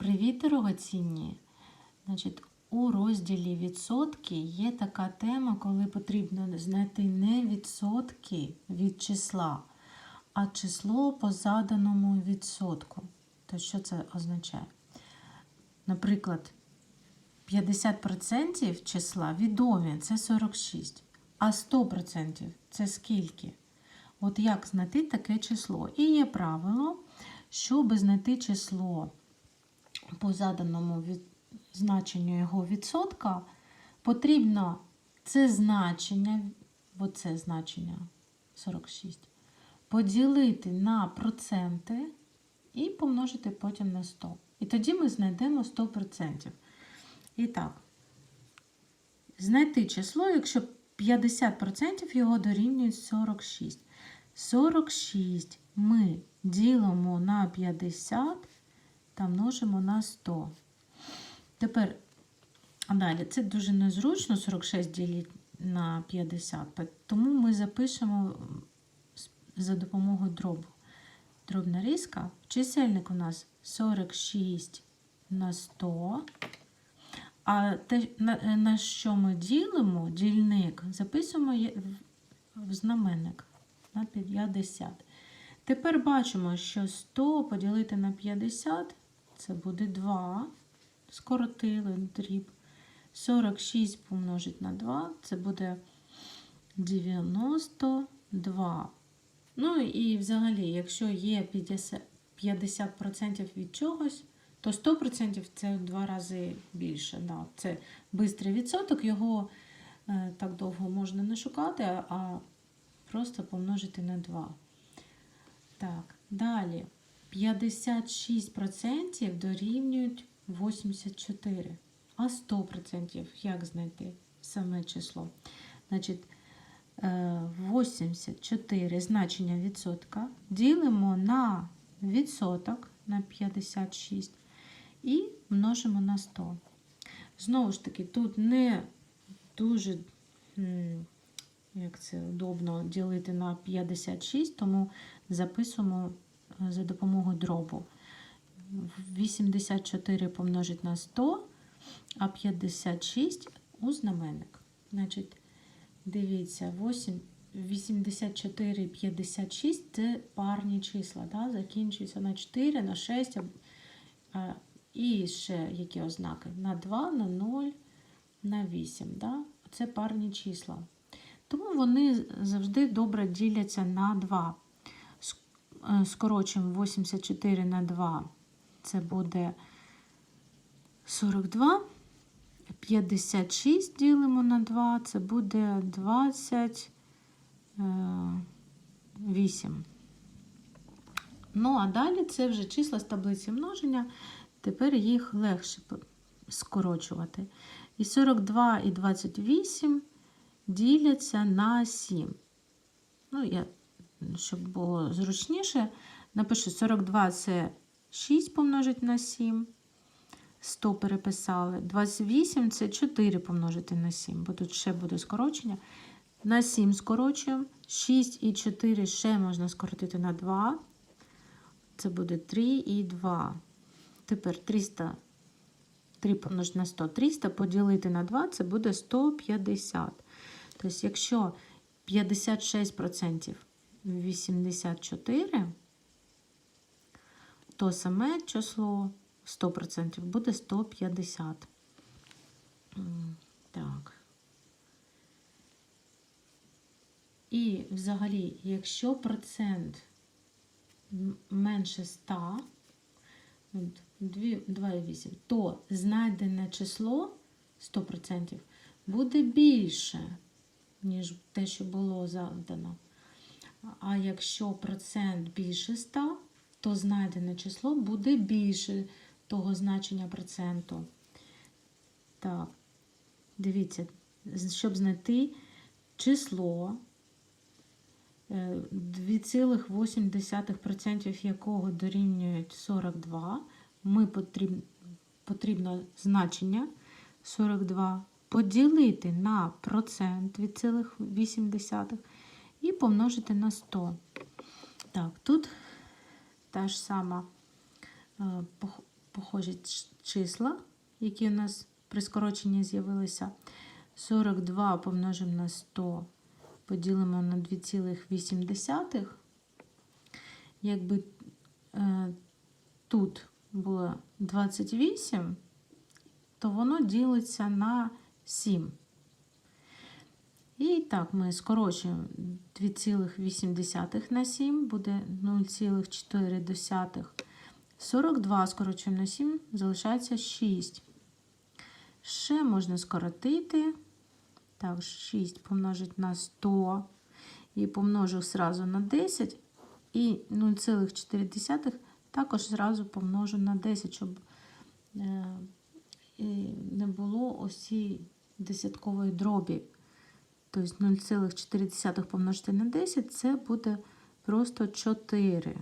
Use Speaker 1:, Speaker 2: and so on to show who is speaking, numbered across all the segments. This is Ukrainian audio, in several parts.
Speaker 1: Привіт, дорогоцінні! Значить, у розділі відсотки є така тема, коли потрібно знайти не відсотки від числа, а число по заданому відсотку. То що це означає? Наприклад, 50% числа відомі це 46, а 100% це скільки? От як знайти таке число? І є правило, щоб знайти число по заданому значенню його відсотка, потрібно це значення, оце значення 46, поділити на проценти і помножити потім на 100. І тоді ми знайдемо 100%. І так, знайти число, якщо 50% його дорівнює 46. 46 ми ділимо на 50 та множимо на 100. Тепер, далі, це дуже незручно 46 ділити на 50, тому ми запишемо за допомогою дробу. Дробна різка. Чисельник у нас 46 на 100. А те, на, на що ми ділимо, дільник, записуємо в знаменник на 50. Тепер бачимо, що 100 поділити на 50 це буде 2. Скоротили дріб. 46 помножить на 2 це буде 92. Ну і взагалі, якщо є 50% 50% від чогось, то 100% це в два рази більше. Да. Це швидкий відсоток, його е, так довго можна не шукати, а просто помножити на 2. Так, далі. 56% дорівнюють 84. А 100% як знайти саме число? Значить, е, 84 значення відсотка ділимо на відсоток на 56 і множимо на 100. Знову ж таки, тут не дуже як це удобно ділити на 56, тому записуємо е, за допомогою дробу. 84 помножить на 100, а 56 у знаменник. Значить, дивіться, 8, 84 і 56 це парні числа. Да? Закінчуються на 4, на 6. а- І ще які ознаки? На 2, на 0, на 8. Да? Це парні числа. Тому вони завжди добре діляться на 2. Е, 84 на 2. Це буде 42. 56 ділимо на 2, це буде 28. Ну, а далі це вже числа з таблиці множення. Тепер їх легше скорочувати. І 42 і 28 діляться на 7. Ну, я, щоб було зручніше, напишу 42 це 6 помножить на 7. 100 переписали. 28 це 4 помножити на 7, бо тут ще буде скорочення. На 7 скорочуємо. 6 і 4 ще можна скоротити на 2. Це буде 3 і 2. Тепер 300. 3 помножити на 100. 300 поділити на 2 це буде 150. Тобто, якщо 56% 84, то саме число 100% буде 150. Так. І взагалі, якщо процент менше 100, от, дві- 2,8, то знайдене число 100% буде більше, ніж те, що було завдано. А якщо процент більше 100, то знайдене число буде більше того значення проценту. Так, дивіться, щоб знайти число, е, 2,8% якого дорівнюють 42, ми потрібно, потрібно значення 42 поділити на процент від цілих 8 і помножити на 100. Так, тут та ж сама е, пох- пох- похожі числа, які у нас при скороченні з'явилися. 42 помножимо на 100, поділимо на 2,8. Якби е, тут було 28, то воно ділиться на 7. І так, ми скорочуємо 2,8 на 7, буде 0,4. 42 скорочуємо на 7, залишається 6. Ще можна скоротити. Так, 6 помножить на 100 і помножу зразу на 10. І 0,4 також зразу помножу на 10, щоб е, не було цієї десяткової дробі. Тобто 0,4 помножити на 10 це буде просто 4.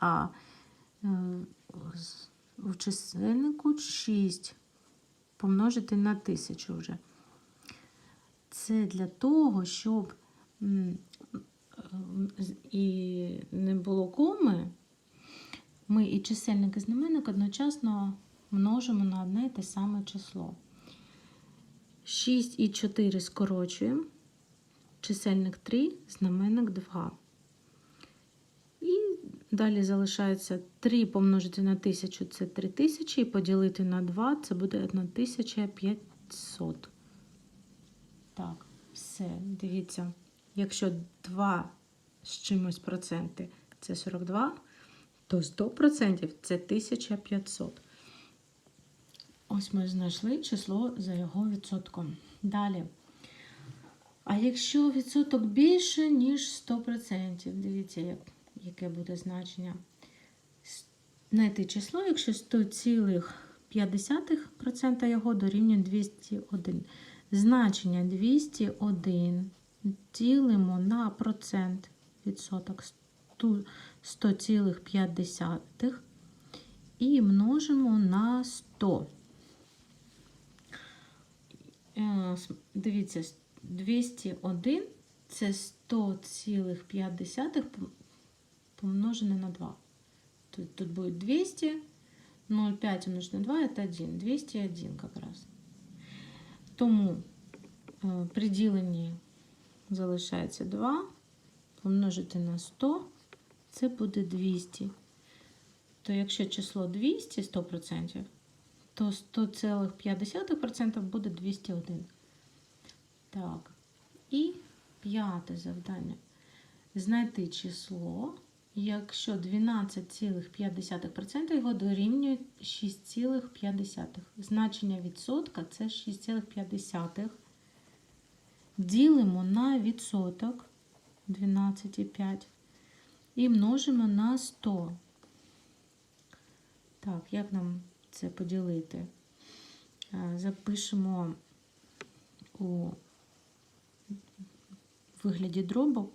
Speaker 1: А е, в чисельнику 6 помножити на 1000 вже. Це для того, щоб і не було коми, ми і чисельник, і знаменник одночасно множимо на одне і те саме число. 6 і 4 скорочуємо. Чисельник 3, знаменник 2. І далі залишається 3 помножити на 1000 це 3000, і поділити на 2 це буде 1500. Так, все, дивіться. Якщо 2 з чимось проценти це 42, то 100% це 1500. Ось ми знайшли число за його відсотком. Далі. А якщо відсоток більше, ніж 100%, дивіться, як, яке буде значення. Знайти число, якщо 100,5% його дорівнює 201. Значення 201 ділимо на процент відсоток 100,5 і множимо на 100. Е, Дивіться, 201 це 100,5 помножене на 2. Тут, тут будет 200, 0,5 умножить на 2 это 1, 201 как раз. Тому е, при діленні залишається 2, помножити на 100, це буде 200. То якщо число 200, 100%, то 100,5% буде 201. Так. І п'яте завдання. Знайти число, якщо 12,5% його дорівнює 6,5. Значення відсотка це 6,5. Ділимо на відсоток 12,5 і множимо на 100. Так, як нам це поділити? Е, Запишемо у вигляді дробу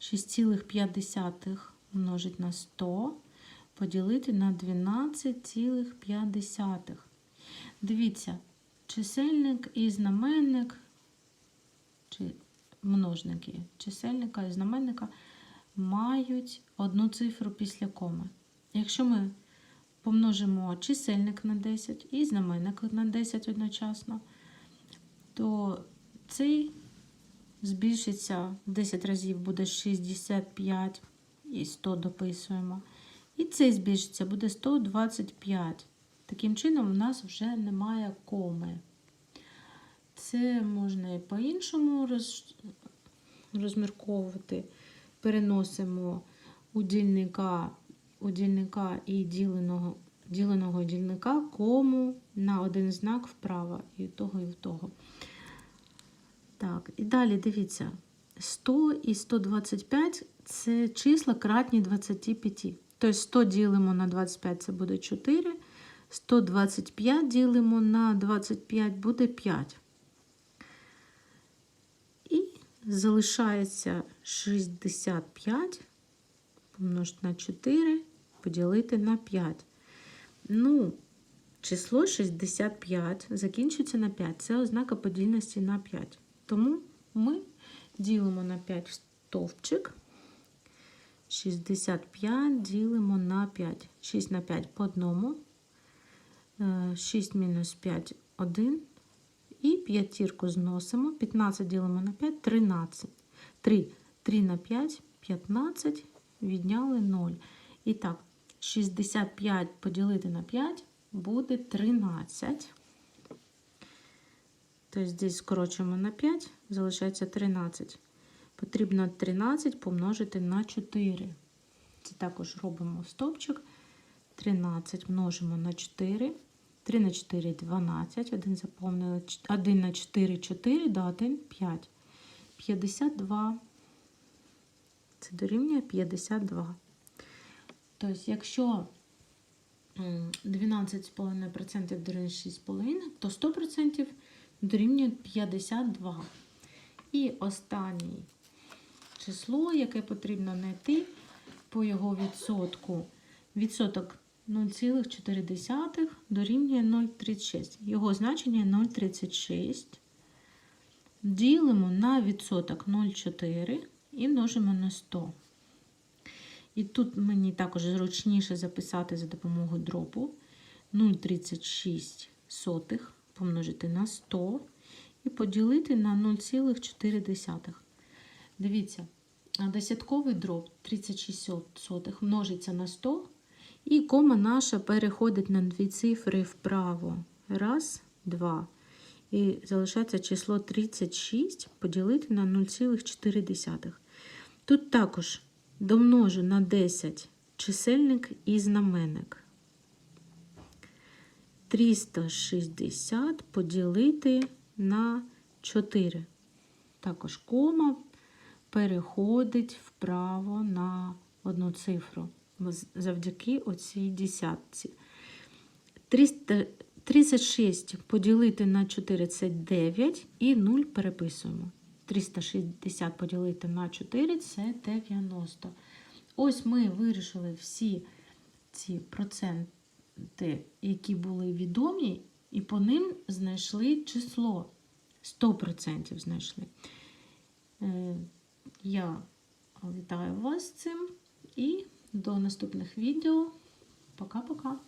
Speaker 1: 6,5 множить на 100 поділити на 12,5. Дивіться, чисельник і знаменник, чи множники чисельника і знаменника мають одну цифру після коми. Якщо ми помножимо чисельник на 10 і знаменник на 10 одночасно, то цей збільшиться в 10 разів буде 65 і 100 дописуємо. І цей збільшиться буде 125. Таким чином, у нас вже немає коми. Це можна і по-іншому роз... розмірковувати. Переносимо у дільника, у і діленого, діленого дільника кому на один знак вправо, і того, і в того. Так, і далі дивіться. 100 і 125 це числа кратні 25. Тобто 100 ділимо на 25 це буде 4. 125 ділимо на 25 буде 5. І залишається 65 помножити на 4, поділити на 5. Ну, число 65 закінчується на 5. Це ознака подільності на 5. Тому ми ділимо на 5 стовпчик. 65 ділимо на 5. 6 на 5 по одному. 6 мінус 5 1. І п'ятірку зносимо. 15 ділимо на 5 13. 3. 3 на 5 15. Відняли 0. І так, 65 поділити на 5 буде 13. Тобто здесь скорочуємо на 5, залишається 13. Потрібно 13 помножити на 4. Це також робимо стовпчик. 13 множимо на 4. 3 на 4 12. 1 заповнили. 1 на 4 4, до 1 5. 52. Це дорівнює 52. Тобто, якщо 12,5% дорівнює 6,5, то 100% дорівнює 52. І останнє число, яке потрібно знайти по його відсотку. Відсоток 0,4 дорівнює 0,36. Його значення 0,36. Ділимо на відсоток 0,4 і множимо на 100. І тут мені також зручніше записати за допомогою дробу 0,36 помножити на 100 і поділити на 0,4. Дивіться, десятковий дроб 36 сотих множиться на 100, і кома наша переходить на дві цифри вправо. Раз, два. І залишається число 36 поділити на 0,4. Тут також домножу на 10 чисельник і знаменник. 360 поділити на 4. Також кома переходить вправо на одну цифру завдяки оцій десятці. 300, 36 поділити на 4 це 9 і 0 переписуємо. 360 поділити на 4 це 90. Ось ми вирішили всі ці проценти, які були відомі, і по ним знайшли число. 100% знайшли. Е, Я вітаю вас з цим і до наступних відео. Пока-пока.